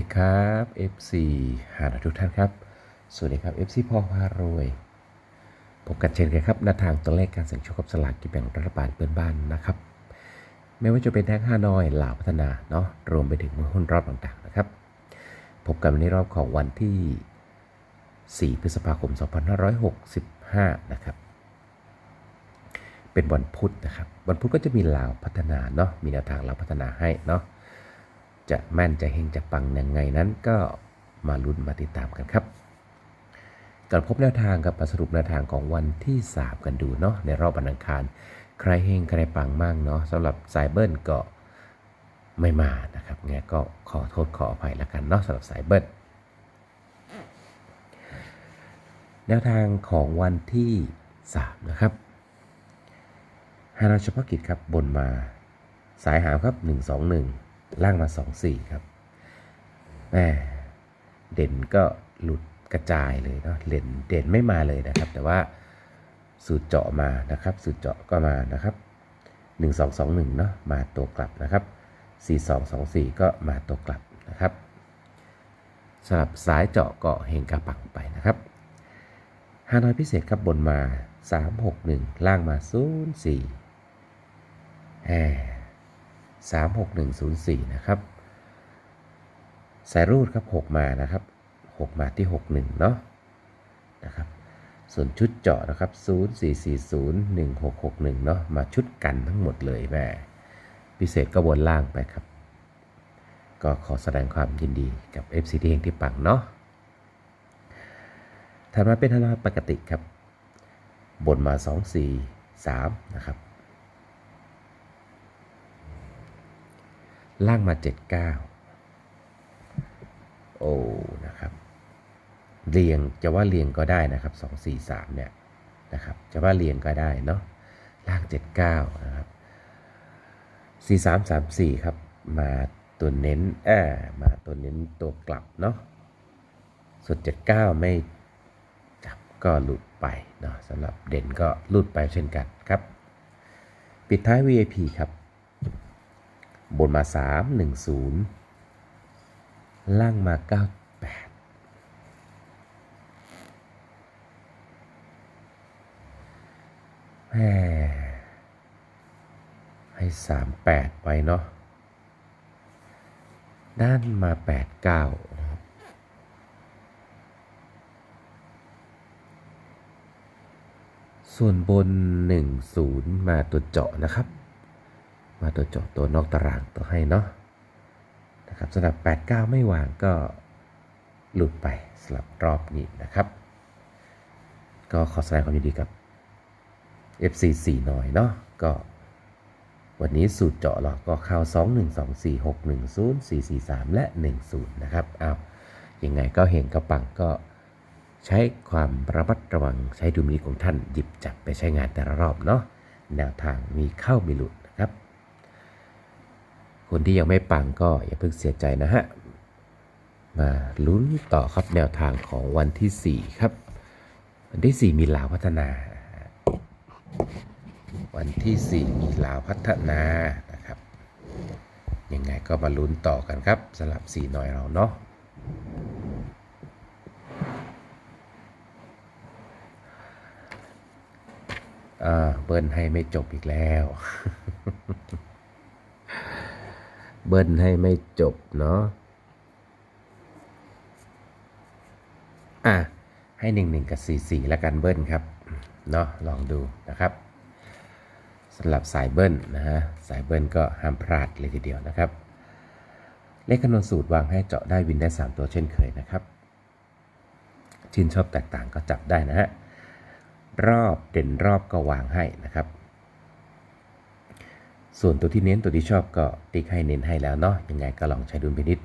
ดีครับ FC หาทุกท่านครับ สวัสดีครับ FC พ่อพารวยพบกันเช่นเคยครับหน้าทางตัวเลขการเสี่ยงโชคกับสลากกินแบ่งรัฐบาลเพื่อนบ้านนะครับ ไม่ว่าจะเป็นแท็กฮานอยลาวพัฒนาเนาะรวมไปถึงหุ้นรอบต่างๆนะครับ พบกันในรอบของวันที่ 4 พฤษภาคม 2565 นะครับ เป็นวันพุธนะครับ วันพุธก็จะมีลาวพัฒนาเนาะมีแนวทางลาวพัฒนาให้เนาะ จะแม่นจะเฮงจะปังยังไงนั้นก็มาลุ้นมาติดตามกันครับก่อนพบแนวทางกับสรุปแนวทางของวันที่ 3 กันดูเนาะในรอบวันอังคาร ใครเฮงใครปังมากเนาะสำหรับสายเบิ้ลก็ไม่มานะครับไงก็ขอโทษขออภัยแล้วกันเนาะสำหรับสายเบิ้ลแนวทางของวันที่ 3 นะครับฮานาเฉพาะกิจครับบนมา สายหางครับ 121 ล่างมา 24 ครับแหมเด่นก็หลุดกระจายเลยเนาะเด่นเด่นไม่มาเลยนะครับ แต่ว่าสูตรเจาะมานะครับ สูตรเจาะก็มานะครับ 1221เนาะมาตัวกลับนะครับ 4224 ก็มาตัวกลับนะครับสำหรับสายเจาะเก็เฮงกระปังไปนะครับฮานอยพิเศษครับบนมา 361 ล่างมา 04แหม 36104 นะครับ สายรูดครับ 6 มานะครับ 6 มาที่ 61 เนาะนะครับ ส่วนชุดเจาะนะครับ 04401661 เนาะมาชุดกันทั้งหมดเลยแม่พิเศษก็บนล่างไปครับ ก็ขอแสดงความยินดีกับ FCD เองที่ปังเนาะถัดมาเป็นธนาปกติครับ บนมา 2 4 3 นะครับ ล่างมา 79 โอ้ นะครับ เรียง จะว่าเรียงก็ได้นะครับ 2 4 3 เนี่ย นะครับ จะว่าเรียงก็ได้เนาะ ล่าง 79 นะครับ 4 3 3 4 ครับ มาตัวเน้นแอบมาตัวเน้นตัวกลับเนาะ ส่วน 79 ไม่จับก็หลุดไปเนาะสำหรับเด่นก็หลุดไปเช่นกันครับ ปิดท้าย VIP ครับ บนมา 3 1 0 ล่างมา 98แหมให้ 38 ไปเนาะ ด้านมา 89ส่วนบน 10 มาตัวเจาะนะครับ มาตัวเจาะตัวนอกตารางตัวให้เนาะนะครับสำหรับ 89 ไม่วางก็หลุดไปสำหรับรอบนี้นะครับ ก็ขอแสดงความยินดีกับ FC 4 หน่อยเนาะก็วันนี้สูตรเจาะเราก็เข้า 2 1 2 4 6 1 0 4 4 3 และ 10 นะครับอ้าวยังไงก็เห็นกระปังก็ใช้ความระมัดระวังใช้ดุลมินิของท่านหยิบจับไปใช้งานแต่ละรอบเนาะแนวทางมีเข้ามีหลุดนะครับ คนที่ยังไม่ปังก็อย่าเพิ่งเสียใจนะฮะ มาลุ้นต่อครับแนวทางของวันที่ 4 ครับ วันที่ 4 มีลาวพัฒนา วันที่ 4 มีลาวพัฒนานะครับ ยังไงก็มาลุ้นต่อกันครับสำหรับ4หน่อยเราเนาะอ่าเบิ้ลให้ไม่จบอีกแล้ว เบิ้ลให้ไม่จบเนาะอะให้หนึ่งหนึ่งกับสี่สี่แล้วกันเบิ้ลครับเนาะลองดูนะครับสำหรับสายเบิ้ลนะฮะสายเบิ้ลก็ห้ามพลาดเลยทีเดียวนะครับ เลขคำนวณสูตรวางให้เจาะได้วินได้ 3 ตัวเช่นเคยนะครับชื่นชอบแตกต่างก็จับได้นะฮะรอบเด่นรอบก็วางให้นะครับ ส่วนตัวที่เน้นตัวที่ชอบก็ติ๊กให้เน้นให้แล้วเนาะยังไงก็ลองใช้ดุลพินิษ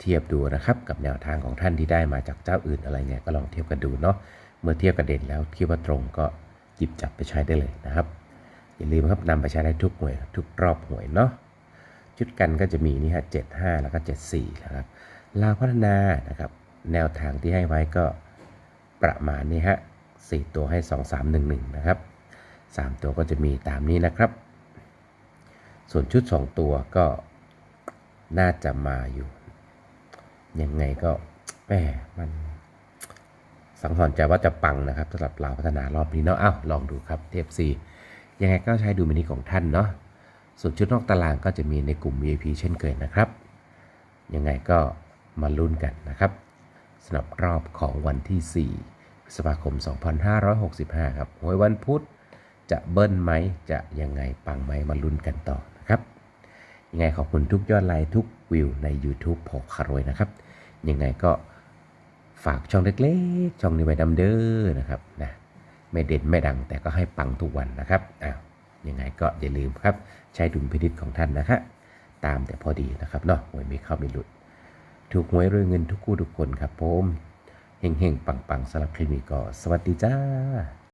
เทียบดูนะครับกับแนวทางของท่านที่ได้มาจากเจ้าอื่นอะไรเงี้ยก็ลองเทียบกันดูเนาะเมื่อเทียบกับเด่นแล้วคิดว่าตรงก็หยิบจับไปใช้ได้เลยนะครับ อย่าลืมครับนำไปใช้ได้ทุกหน่วยทุกรอบหน่วยเนาะชุดกันก็จะมีนี่ฮะเจ็ดห้าแล้วก็เจ็ดสี่นะครับลาวพัฒนานะครับแนวทางที่ให้ไว้ก็ประมาณนี้ฮะสี่ตัวให้สองสามหนึ่งหนึ่งนะครับสามตัวก็จะมีตามนี้นะครับ ส่วนชุด 2 ตัวก็น่าจะมาอยู่ ยังไงก็แหมมันสังหรณ์ใจว่าจะปังนะครับสำหรับเราวพัฒนารอบนี้เนาะอ้าวลองดูครับเทปซียังไงก็ใช้ดูมินิของท่านเนาะส่วนชุดนอกตารางก็จะมีในกลุ่ม VIP เช่นเคยนะครับ ยังไงก็มาลุ้นกันนะครับสำหรับรอบของวันที่ 4 พฤษภาคม 2565 ครับหวยวันพุธจะเบิ้ลไหมจะยังไงปังไหมมาลุ้นกันต่อ นะครับยังไงขอบคุณทุกยอดไลค์ทุกวิวใน YouTube พอคารวยนะครับ ยังไงก็ฝากช่องเล็กๆ ช่องนี้ไว้ดำเด้อนะครับนะไม่เด่นไม่ดังแต่ก็ให้ปังทุกวันนะครับอ้าวยังไงก็อย่าลืมครับ ใช้ดุลพินิจของท่านนะครับตามแต่พอดีนะครับเนาะหวยไม่เข้าไม่หลุด ถูกหวยรวยเงินทุกคู่ทุกคนครับผมเฮงๆ ปังๆสำหรับคลิปนี้ก็สวัสดีจ้า